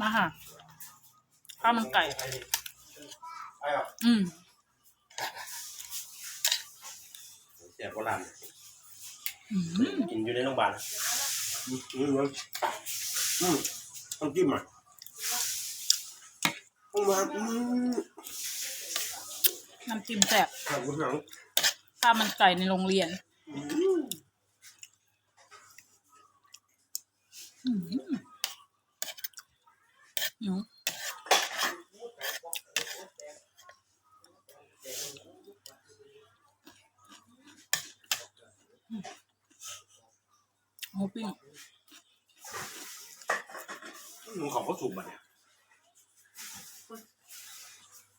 มาค่ะข้าวมันไก่ไอ้เหรออืมเสียโบราณอืมกินอยู่ในโรงพยาบาลอืมอืมอืมต้องจิ้มอะโรงพยาบาลอืมน้ำจิ้มแซ่บขอบคุณครับข้าวมันไก่ในโรงเรียน อืม อืมหิวหมูปิ้งมึงของเขาสูบมาเนี่ย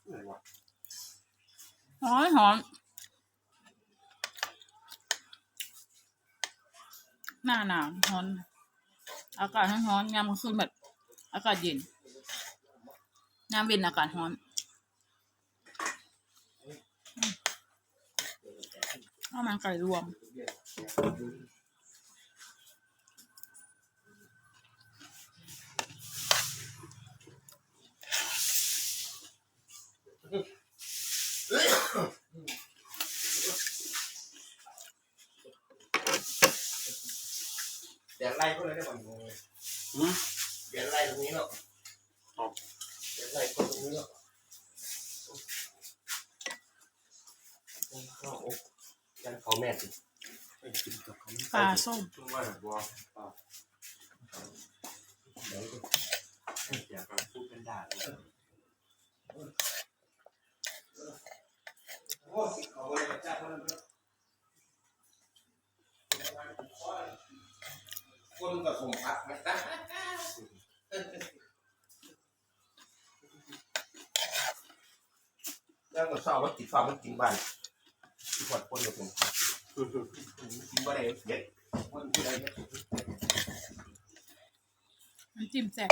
ไหนวะหอมหอม หน้าหนาวร้อน อากาศร้อนๆยามกลางคืนแบบ อากาศเย็น ยามเย็นอากาศร้อนอืมข้าวมันไก่รวม เดี๋ยวไล่พวกเราได้ก่อนงงอืมเดี๋ยวไล่ตรงนี้เนาะครับเดี๋ยวไล่คนตรงนี้เนาะเข้าวอกยันเขาแม่สิไอ้กินกับเขาปลาส้มช่วงว่าแบบว่าปลาเดี๋ยวอยากพูดเป็นด่าเลยโอ้สิเขาเลยจ้าคนคนกับผมพักไหมนะ แล้วก็เศร้าว่าติดฟ้ามันกินบ้านที่ขวดคนกับผมพักกินบ่ได้เด็ดคนที่ใดเนี่ยน้ำจิ้มแซ่บ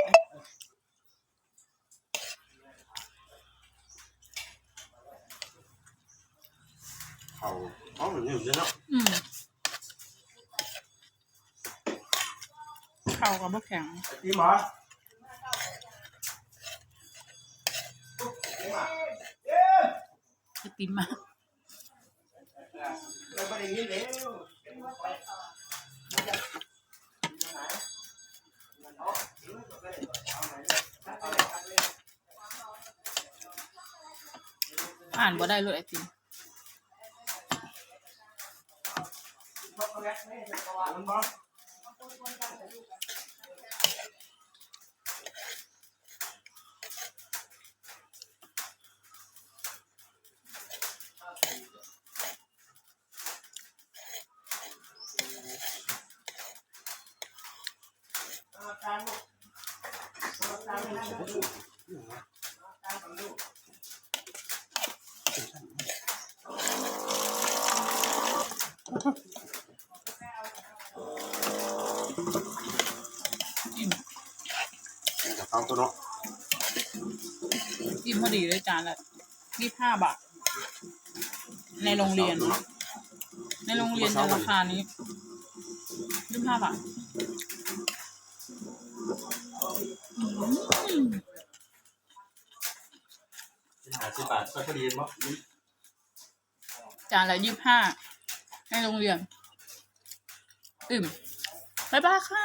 เขาเขาเหมือนอยู่เนี่ยเนาะอืมข้าวกับมะแข็งไอ้ที่หมา ไอติมมาเราไม่ได้ยินแล้วอ่านบ่ได้เลยไอติมจิ้มกั บเขาตัวเนาะจิ้มพอดีเลยจานละยี่ห้าบาท ในโรงเรียนเนอะในโรงเรียนจะราคานี้ยี่ห้าบาทอืม หาสิบบาทก็พอดีมั้งจานละยี่ห้าในโรงเรียนอิ่มบ๊ายบายค่ะ